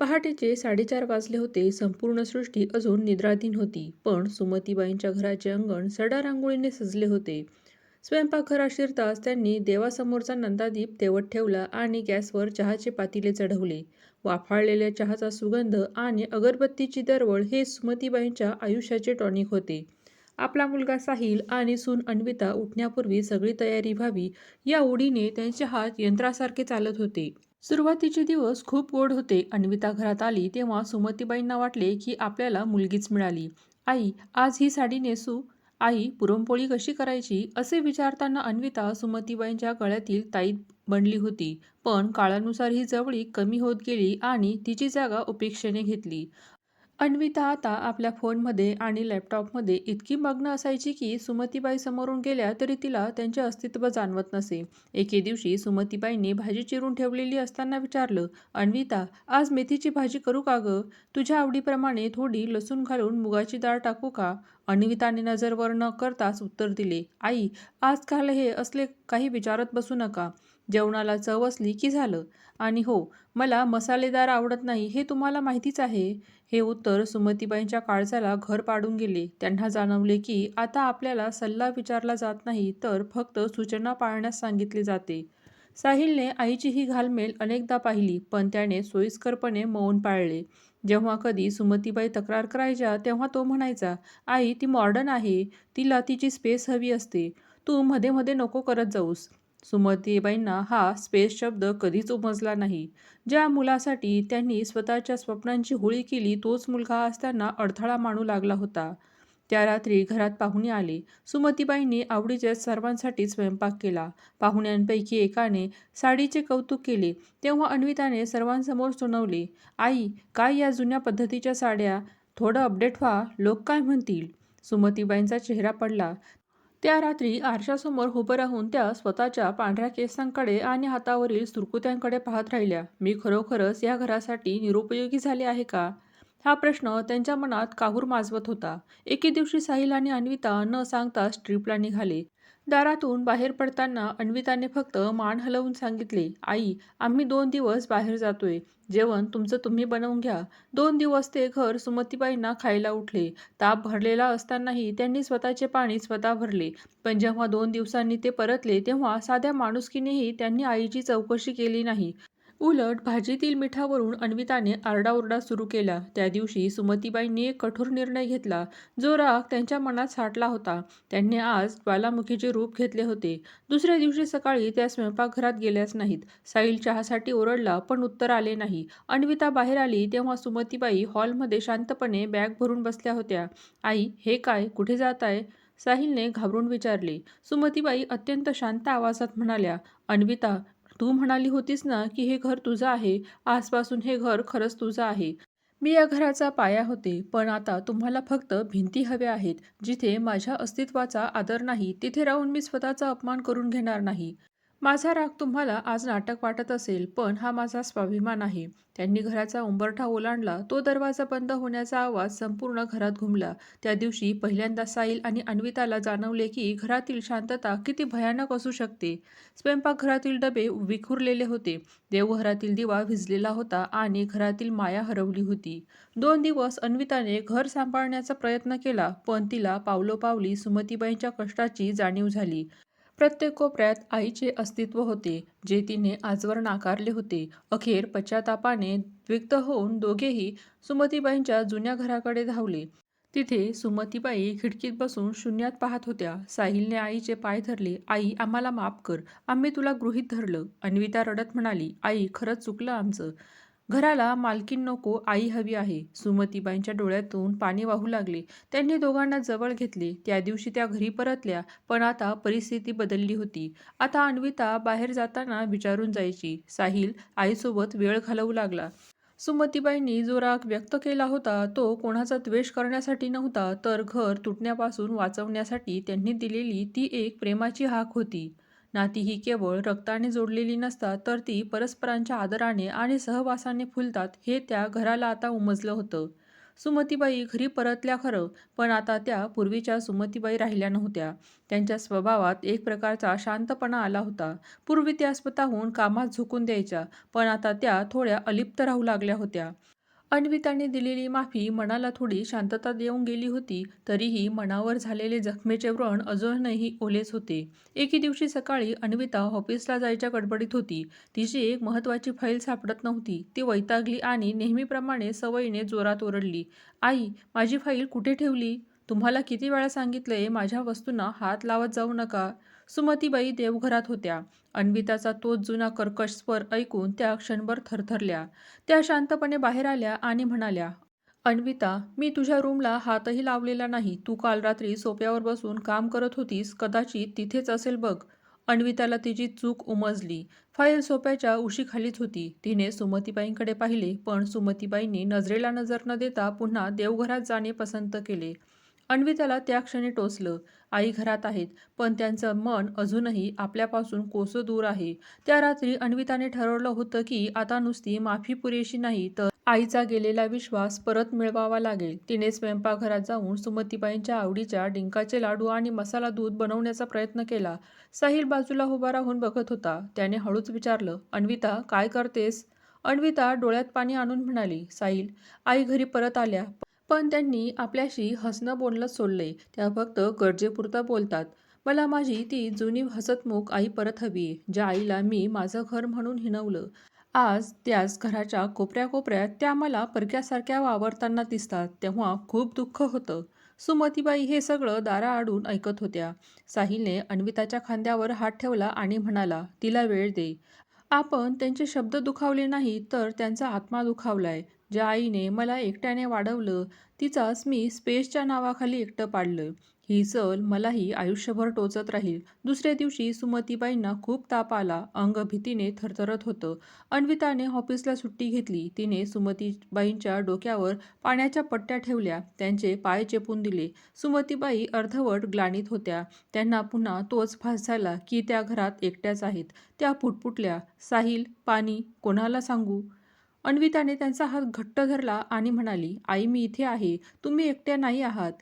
पहाटेचे साडेचार वाजले होते. संपूर्ण सृष्टी अजून निद्राधीन होती. पण सुमतीबाईंच्या घराचे अंगण सडा रांगोळीने सजले होते. स्वयंपाकघरात शिरताच त्यांनी देवासमोरचा नंदादीप तेवत ठेवला आणि गॅसवर चहाचे पातिले चढवले. वाफाळलेल्या चहाचा सुगंध आणि अगरबत्तीची दरवळ हे सुमतीबाईंच्या आयुष्याचे टॉनिक होते. आपला मुलगा साहिल आणि सून अन्विता उठण्यापूर्वी सगळी तयारी व्हावी या ओढीने त्यांचे हात यंत्रासारखे चालत होते. सुरुवातीचे दिवस खूप गोड होते. अन्विता घरात आली तेव्हा सुमतीबाईंना वाटले की आपल्याला मुलगीच मिळाली. आई, आज ही साडी नेसू? आई, पुरणपोळी कशी करायची? असे विचारताना अन्विता सुमतीबाईंच्या गळ्यातील ताईत बनली होती. पण काळानुसार ही जवळीक कमी होत गेली आणि तिची जागा उपेक्षेने घेतली. अन्विता आता आपल्या फोनमध्ये आणि लॅपटॉपमध्ये इतकी मग्न असायची की सुमतीबाई समोरून गेल्या तरी तिला त्यांचे अस्तित्व जाणवत नसे. एके दिवशी सुमतीबाईंनी भाजी चिरून ठेवलेली असताना विचारलं, अन्विता, आज मेथीची भाजी करू का गं? तुझ्या आवडीप्रमाणे थोडी लसूण घालून मुगाची डाळ टाकू का? अन्विताने नजर वर न करताच उत्तर दिले, आई, आजकाल हे असले काही विचारत बसू नका. जेवणाला चव असली की झालं. आणि हो, मला मसालेदार आवडत नाही हे तुम्हाला माहितीच आहे. हे उत्तर सुमतीबाईंच्या काळजाला घर पाडून गेले. त्यांना जाणवले की आता आपल्याला सल्ला विचारला जात नाही तर फक्त सूचना पाळण्यास सांगितले जाते. साहिलने आईची ही घालमेल अनेकदा पाहिली पण त्याने सोयीस्करपणे मौन पाळले. जेव्हा कधी सुमतीबाई तक्रार करायच्या तेव्हा तो म्हणायचा, आई, ती मॉडर्न आहे. तिला तिची स्पेस हवी असते. तू मध्ये मध्ये नको करत जाऊस. सुमतीबाईंना हा स्पेस शब्द कधीच उमजला नाही. ज्या मुलासाठी त्यांनी स्वतःच्या स्वप्नांची होळी केली तोच मुलगा आज त्यांना अडथळा मानू लागला होता. त्या रात्री घरात पाहुणे आले. सुमतीबाईंनी आवडीच्या सर्वांसाठी स्वयंपाक केला. पाहुण्यांपैकी एकाने साडीचे कौतुक केले तेव्हा अन्विताने सर्वांसमोर सुनावले, आई, काय या जुन्या पद्धतीच्या साड्या? थोडं अपडेट व्हा, लोक काय म्हणतील? सुमतीबाईंचा चेहरा पडला. त्या रात्री आरशासमोर उभं राहून त्या स्वतःच्या पांढऱ्या केसांकडे आणि हातावरील सुरकुत्यांकडे पाहत राहिल्या. मी खरोखरच या घरासाठी निरुपयोगी झाले आहे का? हा प्रश्न त्यांच्या मनात काहूर माजवत होता. एके दिवशी साहिल आणि अन्विता न सांगताच ट्रिपला निघाले. दारातून बाहेर पडताना अन्विताने फक्त मान हलवून सांगितले, आई, आम्ही दोन दिवस बाहेर जातोय. जेवण तुमचं तुम्ही बनवून घ्या. दोन दिवस ते घर सुमतीबाईंना खायला उठले. ताप भरलेला असतानाही त्यांनी स्वतःचे पाणी स्वतः भरले. पण जेव्हा दोन दिवसांनी ते परतले तेव्हा साध्या माणुसकीनेही त्यांनी आईची चौकशी केली नाही. उलट भाजीतील मिठावरून अन्विताने आरडाओरडा सुरू केला. त्या दिवशी सुमतीबाईंनी एक कठोर निर्णय घेतला. जो राग त्यांच्या मनात साठला होता. त्यांनी आज ज्वालामुखीचे रूप घेतले होते. दुसऱ्या दिवशी सकाळी त्या स्वयंपाकघरात गेल्याच नाहीत. साहिल चहासाठी ओरडला पण उत्तर आले नाही. अन्विता बाहेर आली तेव्हा सुमतीबाई हॉलमध्ये शांतपणे बॅग भरून बसल्या होत्या. आई, हे काय? कुठे जात आहे साहिलने घाबरून विचारले. सुमतीबाई अत्यंत शांत आवाजात म्हणाल्या, अन्विता, तू म्हणाली होतीस ना की हे घर तुझं आहे. आजपासून हे घर खरंच तुझं आहे. मी या घराचा पाया होते. पण आता तुम्हाला फक्त भिंती हव्या आहेत. जिथे माझ्या अस्तित्वाचा आदर नाही तिथे राहून मी स्वतःचा अपमान करून घेणार नाही. माझा राग तुम्हाला आज नाटक वाटत असेल पण हा माझा स्वाभिमान आहे. त्यांनी घराचा उंबरठा ओलांडला. तो दरवाजा बंद होण्याचा आवाज संपूर्ण घरात घुमला. त्या दिवशी पहिल्यांदा साईल आणि अन्विताला जाणवले की घरातील शांतता किती भयानक असू शकते. स्वयंपाकघरातील डबे विखुरलेले होते. देवघरातील दिवा भिजलेला होता आणि घरातील माया हरवली होती. दोन दिवस अन्विताने घर सांभाळण्याचा प्रयत्न केला पण तिला पावलोपावली सुमतीबाईंच्या कष्टाची जाणीव झाली. प्रत्येक कोपऱ्यात आईचे अस्तित्व होते, जे तिने आजवर नाकारले होते. अखेर पश्चातापाने विक्त होऊन दोघेही सुमतीबाईंच्या जुन्या घराकडे धावले. तिथे सुमतीबाई खिडकीत बसून शून्यात पाहत होत्या. साहिलने आईचे पाय धरले. आई, आम्हाला माफ कर. आम्ही तुला गृहीत धरलं. अन्विता रडत म्हणाली, आई, खरंच चुकलं आमचं. घराला मालकीन नको, आई हवी आहे. सुमतीबाईंच्या डोळ्यातून पाणी वाहू लागले. त्यांनी दोघांना जवळ घेतले. त्या दिवशी त्या घरी परतल्या पण आता परिस्थिती बदलली होती. आता अन्विता बाहेर जाताना विचारून जायची. साहिल आईसोबत वेळ घालवू लागला. सुमतीबाईंनी जो राग व्यक्त केला होता तो कोणाचा द्वेष करण्यासाठी नव्हता तर घर तुटण्यापासून वाचवण्यासाठी त्यांनी दिलेली ती एक प्रेमाची हाक होती. नाती ही केवळ रक्ताने जोडलेली नसतात तर ती परस्परांच्या आदराने आणि सहवासाने फुलतात हे त्या घराला आता उमजलं होतं. सुमतीबाई घरी परतल्या खरं पण आता त्या पूर्वीच्या सुमतीबाई राहिल्या नव्हत्या. त्यांच्या स्वभावात एक प्रकारचा शांतपणा आला होता. पूर्वी त्या स्वतःहून कामात झोकून द्यायच्या पण आता त्या थोड्या अलिप्त राहू लागल्या होत्या. अन्विताने दिलेली माफी मनाला थोडी शांतता देऊन गेली होती तरीही मनावर झालेले जखमेचे व्रण अजूनही ओलेच होते. एके दिवशी सकाळी अन्विता ऑफिसला जायच्या गडबडीत होती. तिची एक महत्त्वाची फाईल सापडत नव्हती. ती वैतागली आणि नेहमीप्रमाणे सवयीने जोरात ओरडली आई माझी फाईल कुठे ठेवली? तुम्हाला किती वेळा सांगितलंय माझ्या वस्तूंना हात लावत जाऊ नका. सुमतीबाई देवघरात होत्या. अन्विताचा तोच जुना कर्कश स्वर ऐकून त्या क्षणभर थरथरल्या. त्या शांतपणे बाहेर आल्या आणि म्हणाल्या अन्विता मी तुझ्या रूमला हातही लावलेला नाही. तू काल रात्री सोप्यावर बसून काम करत होतीस. कदाचित तिथेच असेल बघ. अन्विताला तिची चूक उमजली. फाईल सोप्याच्या उशीखालीच होती. तिने सुमतीबाईंकडे पाहिले पण सुमतीबाईंनी नजरेला नजर न देता पुन्हा देवघरात जाणे पसंत केले. अन्विताला त्या क्षणी टोचलं. आई घरात आहेत पण त्यांचं मन अजूनही आपल्यापासून कोसं दूर आहे. त्या रात्री अन्विताने ठरवलं होतं की आता नुसती माफी पुरेशी नाही तर आईचा गेलेला विश्वास परत मिळवावा लागेल. तिने स्वयंपाकघरात जाऊन सुमतीबाईंच्या आवडीच्या डिंकाचे लाडू आणि मसाला दूध बनवण्याचा प्रयत्न केला. साहिल बाजूला उभा राहून बघत होता. त्याने हळूच विचारलं अन्विता काय करतेस? अन्विता डोळ्यात पाणी आणून म्हणाली साहिल आई घरी परत आल्या. पण त्यांनी आपल्याशी हसणं बोलणं सोडलंय त्या फक्त गरजेपुरतं बोलतात. मला माझी ती जुनी हसतमुख आई परत हवी ज्या आईला मी माझं घर म्हणून हिणवलं. आज त्याच घराच्या कोपऱ्या कोपऱ्यात त्या मला परक्यासारख्या वावरताना दिसतात. तेव्हा खूप दुःख होतं. सुमतीबाई हे सगळं दारा आडून ऐकत होत्या. साहिलने अन्विताच्या खांद्यावर हात ठेवला आणि म्हणाला तिला वेळ दे. आपण त्यांचे शब्द दुखावले नाही तर त्यांचा आत्मा दुखावलाय. ज्या आईने मला एकट्याने वाढवलं तिचाच मी स्पेसच्या नावाखाली एकटं पाडलं. ही चल मलाही आयुष्यभर टोचत राहील. दुसऱ्या दिवशी सुमतीबाईंना खूप ताप आला. अंग भीतीने थरथरत होतं. अन्विताने ऑफिसला सुट्टी घेतली. तिने सुमतीबाईंच्या डोक्यावर पाण्याच्या पट्ट्या ठेवल्या. त्यांचे पाय चेपून दिले. सुमतीबाई अर्धवट ग्लानित होत्या. त्यांना पुन्हा तोच फास झाला की त्या घरात एकट्याच आहेत. त्या पुटपुटल्या. साहिल पाणी कोणाला सांगू? अन्विताने त्यांचा हात घट्ट धरला आणि म्हणाली आई मी इथे आहे. तुम्ही एकट्या नाही आहात.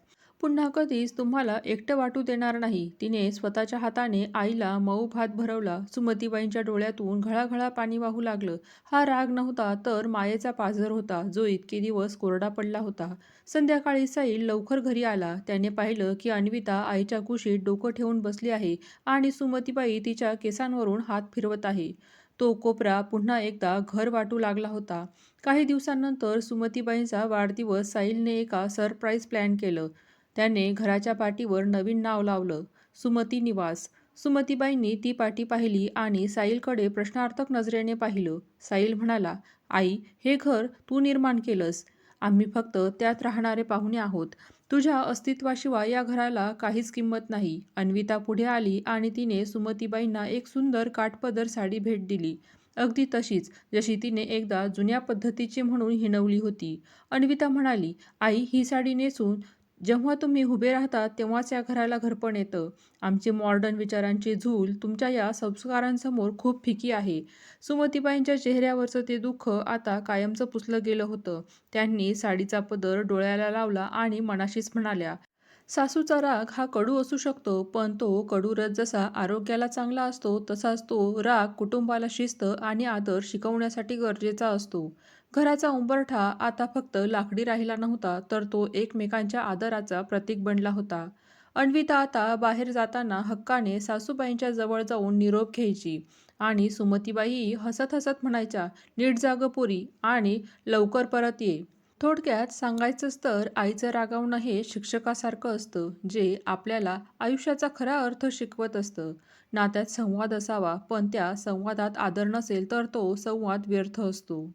पुन्हा कधीच तुम्हाला एकटं वाटू देणार नाही. तिने स्वतःच्या हाताने आईला मऊ भात भरवला. सुमतीबाईंच्या डोळ्यातून घळाघळा पाणी वाहू लागलं. हा राग नव्हता तर मायेचा पाझर होता जो इतके दिवस कोरडा पडला होता. संध्याकाळी साईल लवकर घरी आला. त्याने पाहिलं की अन्विता आईच्या कुशीत डोकं ठेवून बसली आहे आणि सुमतीबाई तिच्या केसांवरून हात फिरवत आहे. तो कोपरा पुन्हा एकदा घर वाटू लागला होता. काही दिवसांनंतर सुमतीबाईंचा वाढदिवस साहिलने एका सरप्राईज प्लॅन केलं. त्याने घराच्या पाठीवर नवीन नाव लावलं. सुमती निवास. सुमतीबाईंनी ती पाटी पाहिली आणि साईलकडे प्रश्नार्थक नजरेने पाहिलं. साईल म्हणाला आई हे घर तू निर्माण केलंस. आम्ही फक्त त्यात राहणारे पाहुणे आहोत. तुझ्या अस्तित्वाशिवाय या घराला काहीच किंमत नाही. अन्विता पुढे आली आणि तिने सुमतीबाईंना एक सुंदर काठपदर साडी भेट दिली. अगदी तशीच जशी तिने एकदा जुन्या पद्धतीची म्हणून हिणवली होती. अन्विता म्हणाली आई ही साडी नेसून जेव्हा तुम्ही उभे राहता तेव्हाच या घराला घरपण येतं. आमची मॉडर्न विचारांची झूल तुमच्या या संस्कारांसमोर खूप फिकी आहे. सुमतीबाईंच्या चेहऱ्यावरचं ते दुःख आता कायमचं पुसलं गेलं होतं. त्यांनी साडीचा पदर डोळ्याला लावला आणि मनाशीच म्हणाल्या सासूचा राग हा कडू असू शकतो पण तो कडू रस जसा आरोग्याला चांगला असतो तसाच तो राग कुटुंबाला शिस्त आणि आदर शिकवण्यासाठी गरजेचा असतो. घराचा उंबरठा आता फक्त लाकडी राहिला नव्हता तर तो एकमेकांच्या आदराचा प्रतीक बनला होता. अन्विता आता बाहेर जाताना हक्काने सासूबाईंच्या जवळ जाऊन निरोप घ्यायची आणि सुमतीबाई हसत हसत म्हणायच्या नीट जागपुरी आणि लवकर परत ये. थोडक्यात सांगायचंच तर आईचं रागावणं हे शिक्षकासारखं असतं जे आपल्याला आयुष्याचा खरा अर्थ शिकवत असतं. नात्यात संवाद असावा पण त्या संवादात आदर नसेल तर तो संवाद व्यर्थ असतो.